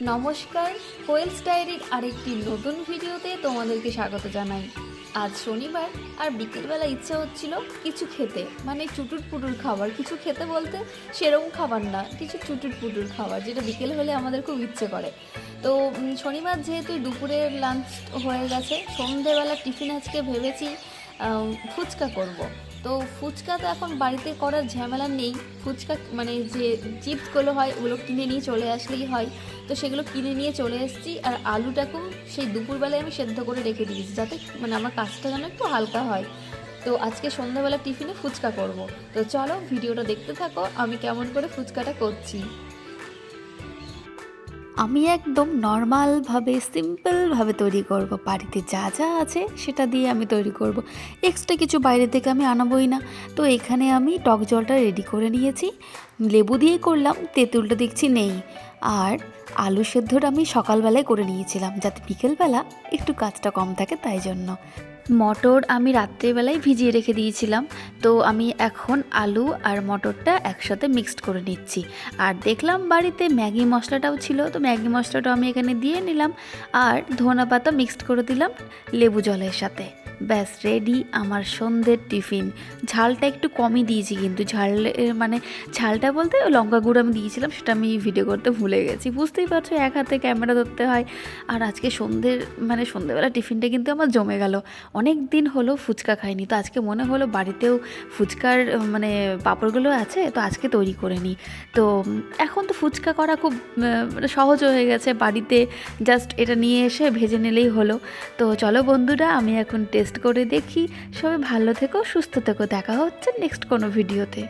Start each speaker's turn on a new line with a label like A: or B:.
A: নমস্কার, কোয়েলস ডায়েরির আরেকটি নতুন ভিডিওতে তোমাদেরকে স্বাগত জানাই। আজ শনিবার আর বিকেলবেলা ইচ্ছা হচ্ছিল কিছু খেতে মানে চুটুর পুটুর খাবার। কিছু খেতে বলতে সেরকম খাবার না, কিছু চুটুর পুটুর খাবার, যেটা বিকেল হলে আমাদের খুব ইচ্ছে করে। তো শনিবার যেহেতু দুপুরের লাঞ্চ হয়ে গেছে সন্ধেবেলা টিফিন আজকে ভেবেছি ফুচকা করব। তো ফুচকা তো এখন বাড়িতে করার ঝামেলা নেই। ফুচকা মানে যে চিপসগুলো হয়, ওগুলো কিনে নিয়ে চলে আসলেই হয়। তো সেগুলো কিনে নিয়ে চলে এসেছি আর আলুটাকেও সেই দুপুরবেলায় আমি সেদ্ধ করে রেখে দিয়েছি যাতে মানে আমার কাজটা যেন একটু হালকা হয়। তো আজকে সন্ধ্যাবেলা টিফিনে ফুচকা করব। তো চলো ভিডিওটা দেখতে থাকো, আমি কেমন করে ফুচকাটা করছি।
B: আমি একদম নর্মালভাবে, সিম্পলভাবে তৈরি করব। বাড়িতে যা যা আছে সেটা দিয়ে আমি তৈরি করব। এক্সট্রা কিছু বাইরে থেকে আমি আনাবই না। তো এখানে আমি টক জলটা রেডি করে নিয়েছি। লেবু দিয়ে করলাম, তেঁতুলটা দেখছি নেই। আর আলু সেদ্ধটা আমি সকালবেলায় করে নিয়েছিলাম, যাতে বিকেলবেলা একটু কাজটা কম থাকে তাই জন্য। মটর আমি রাত্রেবেলায় ভিজিয়ে রেখে দিয়েছিলাম। তো আমি এখন আলু আর মটরটা একসাথে মিক্সড করে নিচ্ছি। আর দেখলাম বাড়িতে ম্যাগি মশলাটাও ছিল, তো ম্যাগি মশলাটাও আমি এখানে দিয়ে নিলাম। আর ধনা পাতা মিক্সড করে দিলাম লেবু জলের সাথে। ব্যাস রেডি আমার সন্ধ্যের টিফিন। ঝালটা একটু কমই দিয়েছি কিন্তু ঝাল মানে ঝালটা বলতে লঙ্কা গুঁড়ো আমি দিয়েছিলাম, সেটা আমি ভিডিও করতে ভুলে গেছি। বুঝতেই পারছ, এক হাতে ক্যামেরা ধরতে হয়। আর আজকে সন্ধ্যের মানে সন্ধ্যেবেলা টিফিনটা কিন্তু আমার জমে গেল। অনেক দিন হলো ফুচকা খাইনি, তো আজকে মনে হলো বাড়িতেও ফুচকার মানে পাঁপড়গুলো আছে, তো আজকে তৈরি করে নিই। তো এখন তো ফুচকা করা খুব মানে সহজ হয়ে গেছে, বাড়িতে জাস্ট এটা নিয়ে এসে ভেজে নিলেই হলো। তো চলো বন্ধুরা, আমি এখন টেস্ট করে দেখি। সবাই ভালো থেকো সুস্থ থেকো। দেখা হচ্ছে নেক্সট কোনো ভিডিওতে